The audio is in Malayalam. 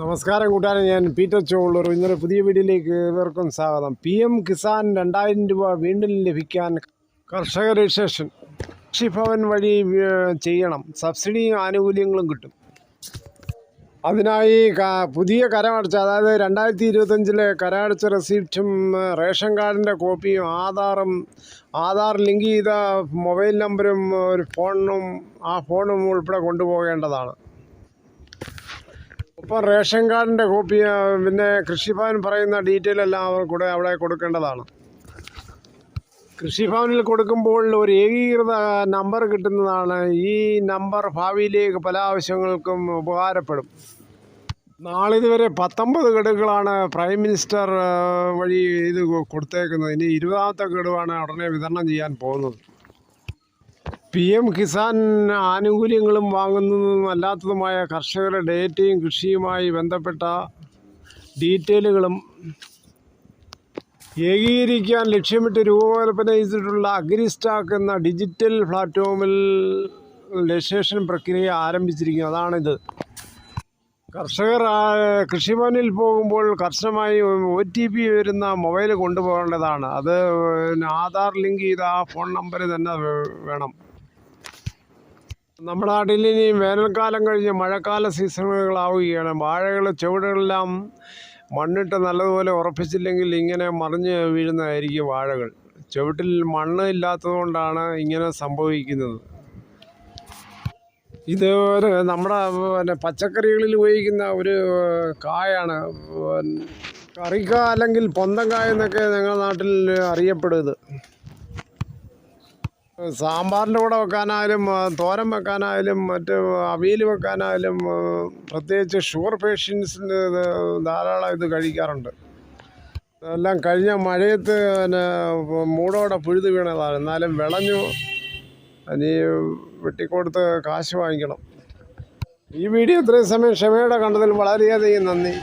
നമസ്കാരം കൂട്ടാൻ ഞാൻ പീറ്റർ ചോളൂർ. ഇന്നലെ പുതിയ വീഡിയോയിലേക്ക് ഇവർക്കും സ്വാഗതം. പി എം കിസാൻ രണ്ടായിരം രൂപ വീണ്ടും ലഭിക്കാൻ കർഷക രജിസ്ട്രേഷൻ കൃഷിഭവൻ വഴി ചെയ്യണം. സബ്സിഡിയും ആനുകൂല്യങ്ങളും കിട്ടും. അതിനായി പുതിയ കരമടച്ച അതായത് രണ്ടായിരത്തി ഇരുപത്തഞ്ചിലെ കരമടച്ച റെസിപ്റ്റും റേഷൻ കാർഡിന്റെ കോപ്പിയും ആധാറും ആധാർ ലിങ്ക് ചെയ്ത മൊബൈൽ നമ്പരും ഒരു ഫോണും ആ ഫോണും ഉൾപ്പെടെ കൊണ്ടുപോകേണ്ടതാണ്. ഒപ്പം റേഷൻ കാർഡിന്റെ കോപ്പി പിന്നെ കൃഷിഭവൻ പറയുന്ന ഡീറ്റെയിൽ എല്ലാം അവർ കൂടെ അവിടെ കൊടുക്കേണ്ടതാണ്. കൃഷിഭവനിൽ കൊടുക്കുമ്പോൾ ഒരു ഏകീകൃത നമ്പർ കിട്ടുന്നതാണ്. ഈ നമ്പർ ഭാവിയിലേക്ക് പല ആവശ്യങ്ങൾക്കും ഉപകാരപ്പെടും. നാളിതുവരെ പത്തൊമ്പത് ഗഡുക്കളാണ് പ്രൈം മിനിസ്റ്റർ വഴി ഇത് കൊടുത്തേക്കുന്നത്. ഇനി ഇരുപതാമത്തെ ഗഡുവാണ് ഉടനെ വിതരണം ചെയ്യാൻ പോകുന്നത്. പി എം കിസാൻ ആനുകൂല്യങ്ങളും വാങ്ങുന്നതും അല്ലാത്തതുമായ കർഷകരുടെ ഡേറ്റയും കൃഷിയുമായി ബന്ധപ്പെട്ട ഡീറ്റെയിലുകളും ഏകീകരിക്കാൻ ലക്ഷ്യമിട്ട് രൂപകൽപ്പന ചെയ്തിട്ടുള്ള അഗ്രിസ്റ്റാക്ക് എന്ന ഡിജിറ്റൽ പ്ലാറ്റ്ഫോമിൽ രജിസ്ട്രേഷൻ പ്രക്രിയ ആരംഭിച്ചിരിക്കുന്നു. അതാണിത്. കർഷകർ കൃഷിഭവനിൽ പോകുമ്പോൾ കർശനമായി ഒ ടി പി വരുന്ന മൊബൈൽ കൊണ്ടുപോകേണ്ടതാണ്. അത് ആധാർ ലിങ്ക് ചെയ്ത ആ ഫോൺ നമ്പർ തന്നെ വേണം. നമ്മുടെ നാട്ടിൽ ഇനി വേനൽക്കാലം കഴിഞ്ഞ് മഴക്കാല സീസണുകളാവുകയാണ്. വാഴകൾ ചുവടുകളെല്ലാം മണ്ണിട്ട് നല്ലതുപോലെ ഉറപ്പിച്ചില്ലെങ്കിൽ ഇങ്ങനെ മറിഞ്ഞ് വീഴുന്നതായിരിക്കും വാഴകൾ. ചുവട്ടിൽ മണ്ണ് ഇല്ലാത്തതുകൊണ്ടാണ് ഇങ്ങനെ സംഭവിക്കുന്നത്. ഇത് നമ്മുടെ പിന്നെ പച്ചക്കറികളിൽ ഉപയോഗിക്കുന്ന ഒരു കായാണ് കറിക്ക അല്ലെങ്കിൽ പൊന്തങ്കായ എന്നൊക്കെ ഞങ്ങളുടെ നാട്ടിൽ അറിയപ്പെടും ഇത് സാമ്പാറിന്റെ കൂടെ വെക്കാനായാലും തോരൻ വെക്കാനായാലും മറ്റ് അവിയൽ വെക്കാനായാലും പ്രത്യേകിച്ച് ഷുഗർ പേഷ്യൻസിന് ധാരാളം ഇത് കഴിക്കാറുണ്ട്. എല്ലാം കഴിഞ്ഞ മഴയത്ത് പിന്നെ മൂടോടെ പുഴുത് വീണതാണ്. എന്നാലും വിളഞ്ഞു. ഇനി വെട്ടിക്കൊടുത്ത് കാശ് വാങ്ങിക്കണം. ഈ വീഡിയോ ഇത്രയും സമയം ക്ഷമയോടെ കണ്ടതിൽ വളരെയധികം നന്ദി.